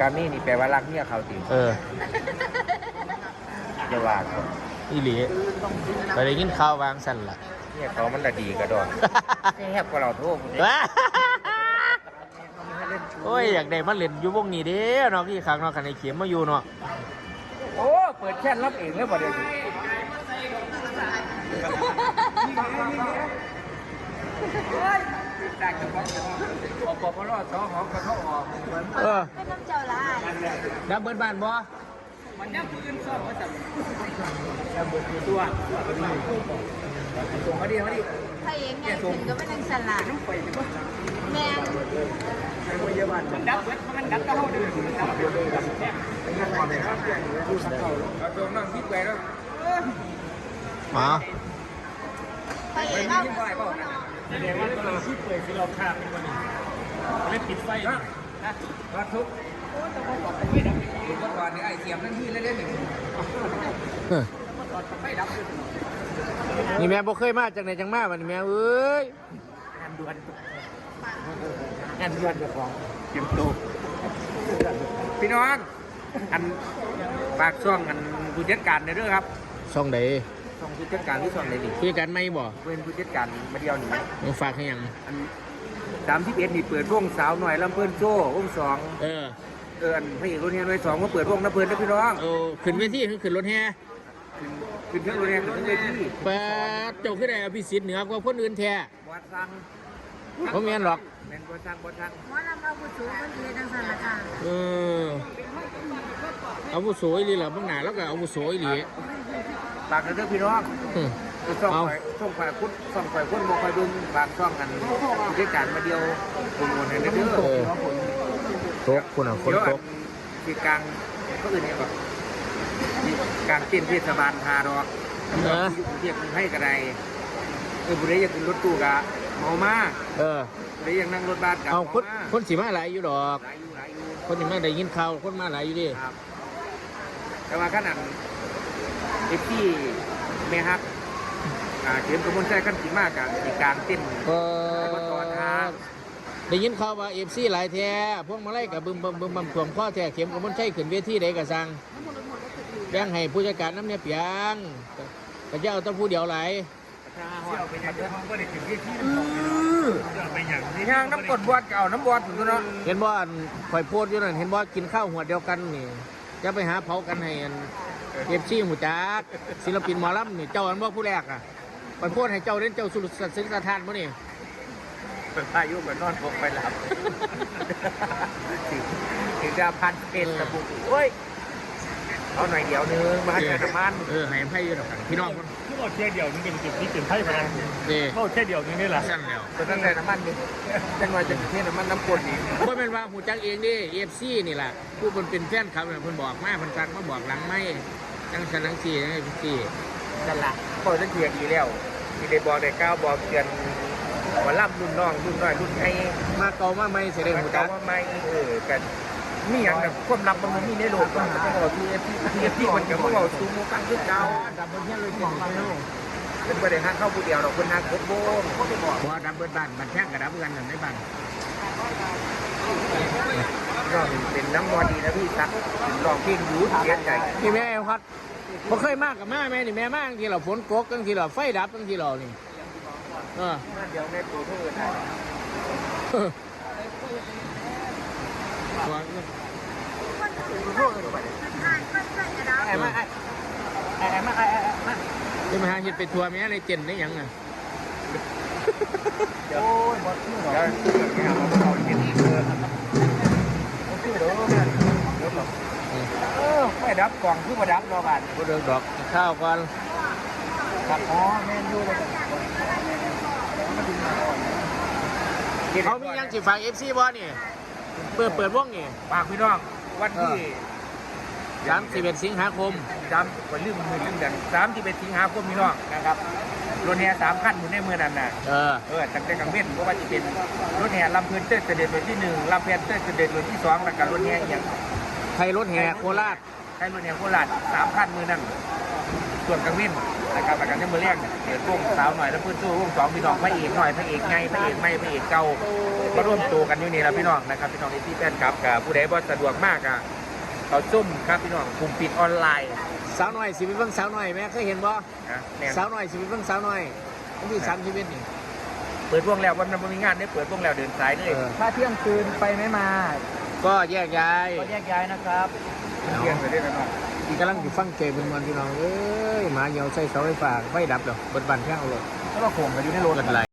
กามี่นี่แปลว่ารักเมียเขาจริงเอออย่าว่าเขาอีหลีไปได้ยินข่าววางสั่นล่ะเมียเขามันละดีกระดอนแซ่บกว่าเราโทษคนนี้ว้าโอ้ยอยากได้มาเล่นอยู่วงนี้เด้เนาะพี่ข้างเนาะคันไอ้เข็มมาอยู่เนาะโอ้เปิดแค่นรับเองเลยบ่เดี๋ยวนี้ได้ จะฟ้องจะฟ้องออกปปรสอหอกระเทาะออกเออเป็นน้ำเจ้าละดับเบิลบ้านบ่มันยังปืนซ่อมมาจากระเบิดตัวส่งมาดิมาดิใครเองไงถึงก็ไม่นั่งสลัดไปดิบ่แม่งไปพยาบาลมันดับเว้ยมันดับก็เฮาดื้อมันดับเดี๋ยวเดี๋ยวดับแค่เอาตัวนั่งคิดไปแล้วอ๋อใครเอไปงนี่เอายิ้มไปเปล่านะ แสดงว่าตัวที่เปิดคือเราคาดเป็นวันนี้เล่นปิดไฟนะรัทุกโอ้แต่พอบอกไปไม่ดับเห็นว่าก่อนนี่ไอ้เสียมนั่นที่เล่นๆหนึ่งเออไม่ดับเลยนี่แม่บ่เคยมาจากไหนจังมาบัดนี้แม่เอ้ยงานด่วนงานด่วนเจ้าของเตรียมตัวพี่น้องอันฝากช่องอันผู้จัดการในเรื่องครับช่องใด ช่องผู้จัดการที่ช่องไหนดิคุยกันไหมบ่เป็นผู้จัดการมาเดียวนี่มึงฝากให้หยังอันสามที่เอ็ดนี่เปิดวงสาวหน่อยลำเพลินโซ่วงสองเออเอออันพระเอกรุ่นนี้หน่วยสองมาเปิดวงน้ำเพลินนะพี่น้องเอาขึ้นเวทีขึ้นรถแห่ขึ้นขึ้นเครื่องรุ่นนี้ขึ้นเครื่องเวทีเปิดเจ้าขึ้นได้อภิสิทธิ์เหนือกว่าคนอื่นแท้บอดสั่งบ่แม่นหรอกแมนบอดสั่งบอดสั่งหมอลำเอาผู้สูงคนดีนั่งสลัดค่ะเอออาวุโสอีหลีล่ะเบิ่งหน้าแล้วก็อาวุโสอีหลี ฝากกันเด้อพี่น้องอืมช่องเอา ไฟช่องไฟคุณช่องไฟคุณบ่คอยเบิ่งฝากช่องกันผู้จัดการมาเดียวโปรโมทให้เด้อพี่น้องผมตกคุณอะฝนเดี๋ยวตอักนที่กลางก็อื่นเนี่ยแบบที่กลางเต้นเทศบาลทาดอกเออเรียกให้กระไดเออบุรีอยากขึ้นรถตู้กะเมามาเออ บุรีอยากนั่งรถบัสกะเอาเมาคนมาคนสิมาหลายอยู่ดอก หลายอยู่หลายอยู่ คนสิมาได้ยินข่าวคนมาหลายอยู่ดิ ครับแต่ว่าขนาด ไอ้ที่แม่ฮักอ่าเขียนกระมวลใจขั้นสีมากกะอีกกลางเต้นเอแล้วก็ต่อทางได้ยินข่าวว่า FC หลายแท้พวกมาไล่กับบึมบึมบึมบึมถ่วงข้อแท้เข็มกับมันใช่ขึ้นเวทีใดก็สั่งแบ่งให้ผู้จัดการน้ำเนี่ยเปียงก็จะเอาแต้องผู้เดียวหลายถ้าหอดไปอย่างเดียวก็ได้ถึงที่ที่อื้อไปอย่างนี้ทางน้ำกดบอดเก่าน้ำบอดถึงตัวเนาะเห็นว่าคอยโพดอยู่นั่นเห็นว่ากินข้าวหัวเดียวกันนี่จะไปหาเผากันให้ เอฟซีหูจักศิลปินหมอลำนี่เจ้าอันว่าผู้แรกอะไปโพดให้เจ้าเล่นเจ้าสุรสัตย์สิงสถานมั้นี่เป็นพายุเหมือนนอนพกไปหลับถึงถึงจะพันเพชรตะบุกโอ้ยเอาหน่อยเดียวนึงมาให้น้ำมันเออให้ไพ่อยู่ดอกกันพี่น้องมันที่บอกแค่เดียวนี่เป็นจุดที่จุดไพ่พนันเด้เขาแค่เดียวนี่นี่แหละสั่นแล้วตอนนั้นใส่น้ำมันนี่จังหวะจะเทน้ำมันน้ำกรดอีกว่าเป็นว่าหูจักเองดิเอฟซีนี่แหละผู้คนเป็นแฟนเขาเนี่ยเพิ่นบอกมาเพิ่นสั่งมาบอกหลังไม่ จังสันจังสี่จังสี่นั่นละพอจะเทียดีแล้วมีได้บอกได้ก้าวบอกเตือนว่าล่ำรุ่นน้องรุ่นน้อยรุ่นไอ้มาเก่ามาไม่เสียเด้มันหูเก่าจักว่าไม่เออกันมีอย่างแบบความลับมันมีในโลกมันก็บอกทีเอฟทีเอฟทีมันก็บอกซูโม่ตั้งขึ้นเก่าดับเบิลเฮียเลยเป็นไปแล้วเป็นประเด็นห้างเข้าผู้เดียวเราคนนักคบโบงเขาไปบอกพอดับเบิลบ้านมันแท่งกับดับกันนั่นในบ้าน ก็เป็ นน้ำมอดีนะพี่ซักลองเพียงยูเสียใจนี่แม่เอลพัดบ่เคยมากกับแม่แม่นี่แม่มากทีเราฝนตกตั้งทีเราไฟดับตั้งทีเรานี่เออเดี๋ยวแม่ตัวเพื่อนได้ว่าไอ้มาไอ้ไอ้มาไอ้ไอ้มาจะมาหาเห็ดไปทัวร์แม่ในเจนได้หยังอะโอ้ยบอสชื่อหรอแล้วเขาเห็นอีกเลยชื่อเด้อเด้อเออไม่ดั บกล่องคือมาดับรอบานบ่เดินดอกกินข้าวก่อนครับอ๋อแม่นอยู่เลยเขามีหยังสิฝาก FC บ่นี่ เปิดเปิดวงนี่ฝากพี่น้อง วันที่31สิงหาคมจำวันลืมมือลืมเดือนสามที่เป็นสิงหาคมพี่น้องนะครับรถแห่สามขั้นหมุนในเมื่อนั้นน่ะเออเออตั้งแต่กลางเว้นเพราะว่าจะเป็นรถแห่ลำเพลินเต้นเสด็จรถที่หนึ่งลำเพลินเต้นเสด็จรถที่สองแล้วก็รถแห่อย่างไทยรถแห่โคราช ใช้รถแห่โคราชสามขั้นมือนั่นส่วนกลางเว้นนะครับแล้วก็ในมือแรกเนี่ยเปิดวงสาวหน่อยแล้วเพื่อนสู้วงสองพี่น้องพระเอกหน่อยพระเอกไงพระเอกไม่พระเอกเก่าเมาร่วมตัวกันอยู่นี่แล้วพี่น้องนะครับพี่น้องที่แฟนครับกับผู้ใดบ่สะดวกมากอะเขาซุ่มครับพี่น้องกลุ่มปิดออนไลน์สาวน้อยสิไปเบิ่งสาวน้อยแม่เคยเห็นบ่นะแน่นสาวน้อยสิไปเบิ่งสาวน้อยวันที่สามชีวิตนี่เปิดวงแล้ววันนั้นบ่มีงานได้เปิดวงแล้วเดินสายเลยเออถ้าเที่ยงคืนไปไม่มา ก็แยกย้ายก็แยกย้ายนะครับ เที่ยงไปได้แล้วเนาะอีกกำลังสิฟังเจเป็นวันพี่น้องเอ้ยหมาเหี่ยวใส่เสาไฟฟ้าไฟดับแล้วเบิดบันแค่เอาเลยแล้วก็โขงกันอยู่ในรถเกิดอะไร